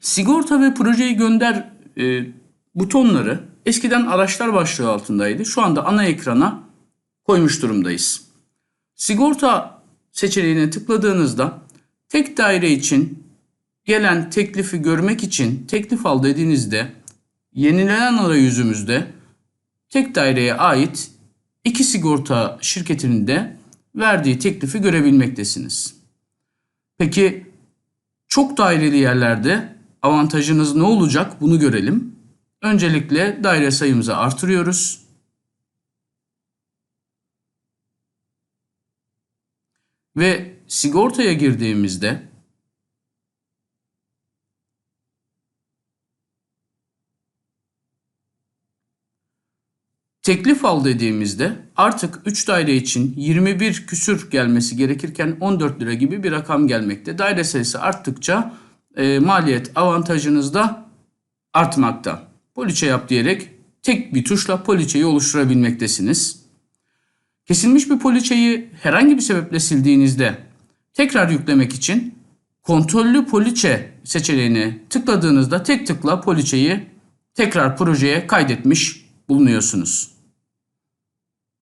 Sigorta ve projeyi gönder e, butonları eskiden araçlar başlığı altındaydı. Şu anda ana ekrana koymuş durumdayız. Sigorta seçeneğine tıkladığınızda tek daire için gelen teklifi görmek için teklif al dediğinizde yenilenen arayüzümüzde tek daireye ait iki sigorta şirketinin de verdiği teklifi görebilmektesiniz. Peki çok daireli yerlerde avantajınız ne olacak bunu görelim. Öncelikle daire sayımızı artırıyoruz. Ve sigortaya girdiğimizde Teklif al dediğimizde artık 3 daire için 21 küsür gelmesi gerekirken 14 lira gibi bir rakam gelmekte. Daire sayısı arttıkça e, maliyet avantajınız da artmakta. Poliçe yap diyerek tek bir tuşla poliçeyi oluşturabilmektesiniz. Kesilmiş bir poliçeyi herhangi bir sebeple sildiğinizde tekrar yüklemek için kontrollü poliçe seçeneğine tıkladığınızda tek tıkla poliçeyi tekrar projeye kaydetmiş bulunuyorsunuz.